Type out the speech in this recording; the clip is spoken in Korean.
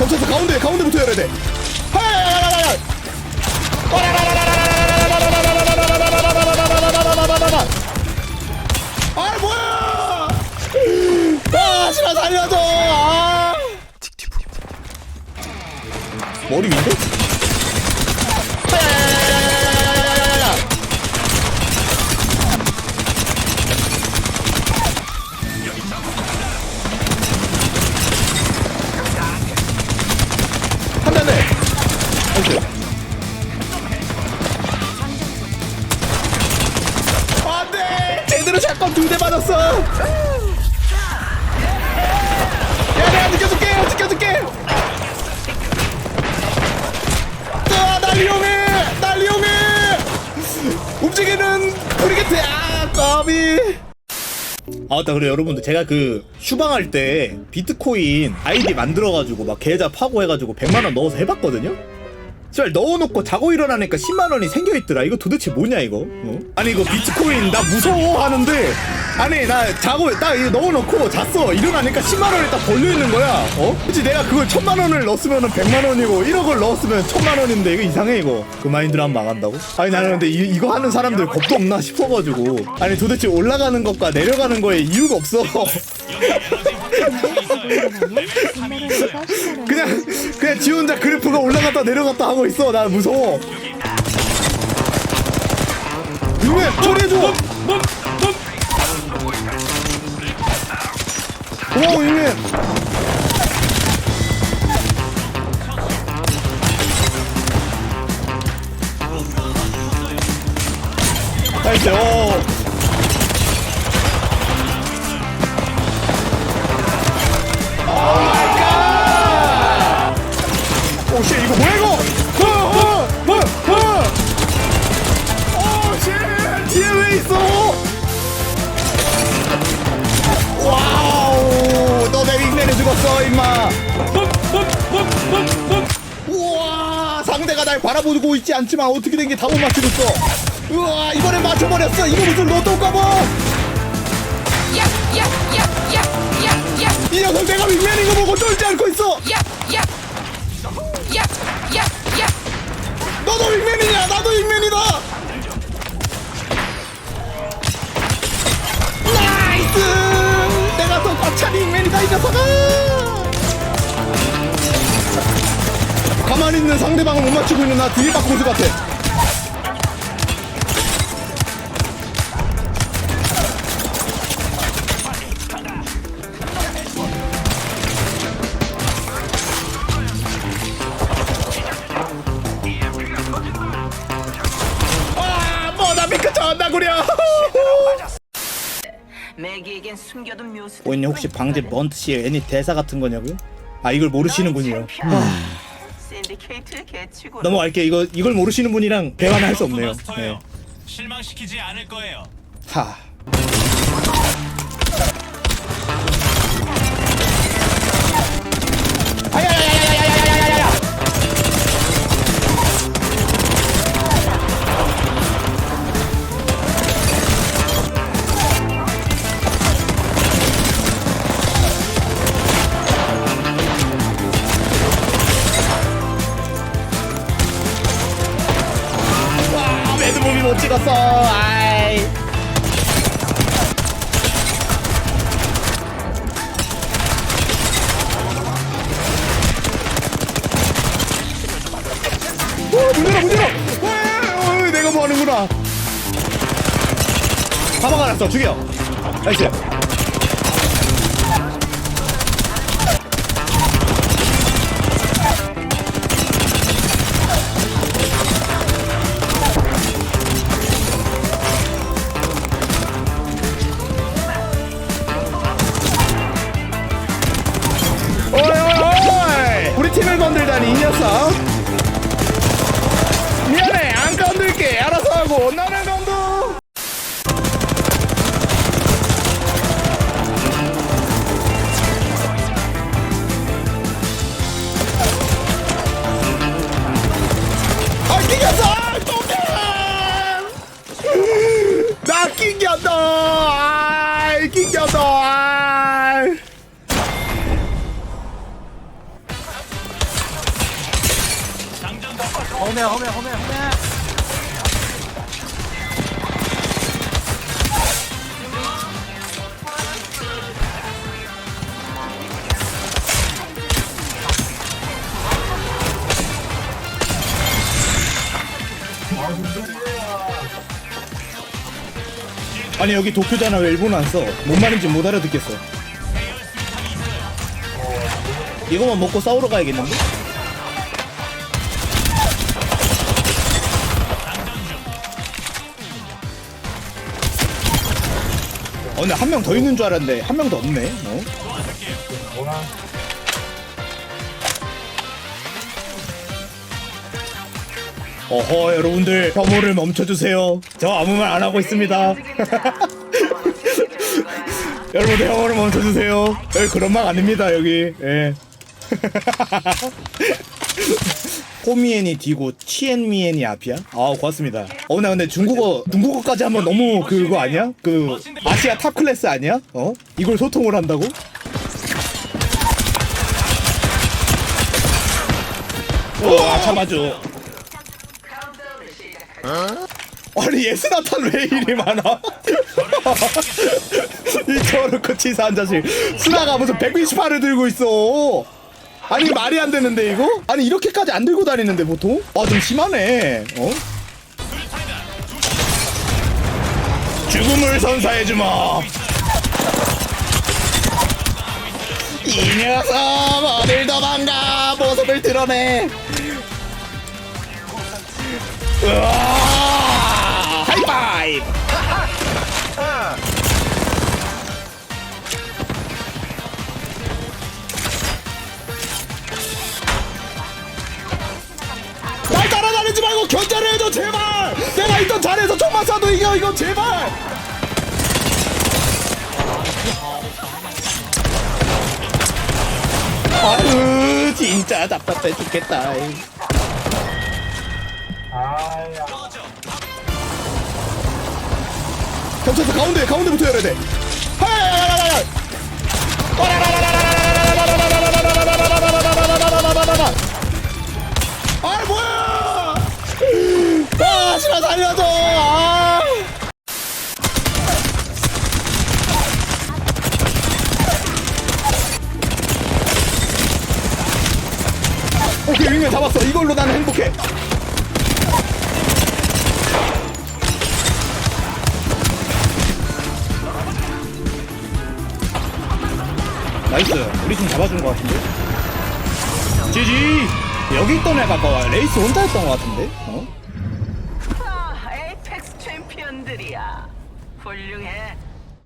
겹쳐서 가운데 가운데부터 열어야 돼. 아 뭐야? 아 살려줘. 아. 머리 위인데? 까비. 아, 맞다. 그래, 여러분들. 제가 그, 슈방할 때, 비트코인 아이디 만들어가지고, 막, 계좌 파고 해가지고, 100만 원 넣어서 해봤거든요? 절 넣어놓고 자고 일어나니까 10만 원이 생겨있더라. 이거 도대체 뭐냐, 이거? 어? 아니, 이거 비트코인 나 무서워 하는데, 아니, 나 자고, 나 이거 넣어놓고 잤어. 일어나니까 10만 원이 딱 걸려있는 거야. 어? 그치, 내가 그걸 1000만원을 넣었으면 100만 원이고, 1억을 넣었으면 1000만원인데, 이거 이상해, 이거. 그 마인드로 한번 망한다고? 아니, 나는 근데 이, 이거 하는 사람들 겁도 없나 싶어가지고. 아니, 도대체 올라가는 것과 내려가는 거에 이유가 없어. 그냥 그냥 지 혼자 그래프가 올라갔다 내려갔다 하고 있어. 나 무서워. 유면 처리해줘. 고마워 유면. 나이스. 어. 오 상대가 날 바라보고 있지 않지만 어떻게 된 게 다 못 맞추겠어. 우와 이번엔 맞춰버렸어. 이거 무슨 로또인가 봐. 이 녀석 내가 윙맨인 거 보고 쫄지 않고 있어. 가만히 있는 상대방을 못 맞추고 있는 나 뒤에 같아. 아, 전나구려. 매기에겐 숨겨둔 묘수. 오인님 혹시 방제 먼트 씨의 애니 대사 같은 거냐고요? 아 이걸 모르시는 분이요. 샌디케이트의 개치고. 넘어갈게 이거 이걸 모르시는 분이랑 대화는 할 수 없네요. 네. 마스터예요. 실망시키지 않을 거예요. 하. 와, 매드무비 못 찍었어. 아이. 어, 문 열어, 문 열어! 와, 어, 내가 뭐 하는구나. 가방 알았어, 죽여. 나이스. ഒന്നാം 아니 여기 도쿄잖아 왜 일본어 안 써? 뭔 말인지 못 알아듣겠어. 이거만 먹고 싸우러 가야겠는데? 어, 근데 한 명 더 있는 줄 알았는데 한 명 더 없네. 어? 어허 여러분들 혐오를 멈춰주세요. 저 아무 말 안 하고 있습니다. 여러분들 혐오를 멈춰주세요. 여기 그런 말 아닙니다 여기. 예. 호미엔이 뒤고 치엔미엔이 앞이야? 아 고맙습니다. 어나 근데 중국어 중국어까지 하면 너무 그거 아니야? 그 아시아 탑 클래스 아니야? 어? 이걸 소통을 한다고? 우와 참아줘. 아니 예스나탄 왜 이리 많아? 이 저렇게 치사한 자식 스나가 무슨 128을 들고 있어 아니 말이 안 되는데 이거? 아니 이렇게까지 안 들고 다니는데 보통? 아좀 심하네 어? 죽음을 선사해주마 이 녀석 어딜 도망가 모습을 드러내 으아 하이파이브! 날 따라다니지 말고 견제를 해줘 제발! 내가 있던 자리에서 총만 쏴도 이겨 이거 제발! 아유 진짜 답답해 죽겠다 경찰서 가운데 가운데부터 열어야 돼 하야야야야야야 아 뭐야! 아 싫어 살려줘! 아. 오케이 윙맨 잡았어. 이걸로 나는 행복해 나이스 우리 팀 잡아준 것 같은데 지지 여기 있던 애가 아까 레이스 혼자였던 것 같은데 어? 아, 에이펙스 챔피언들이야. 훌륭해.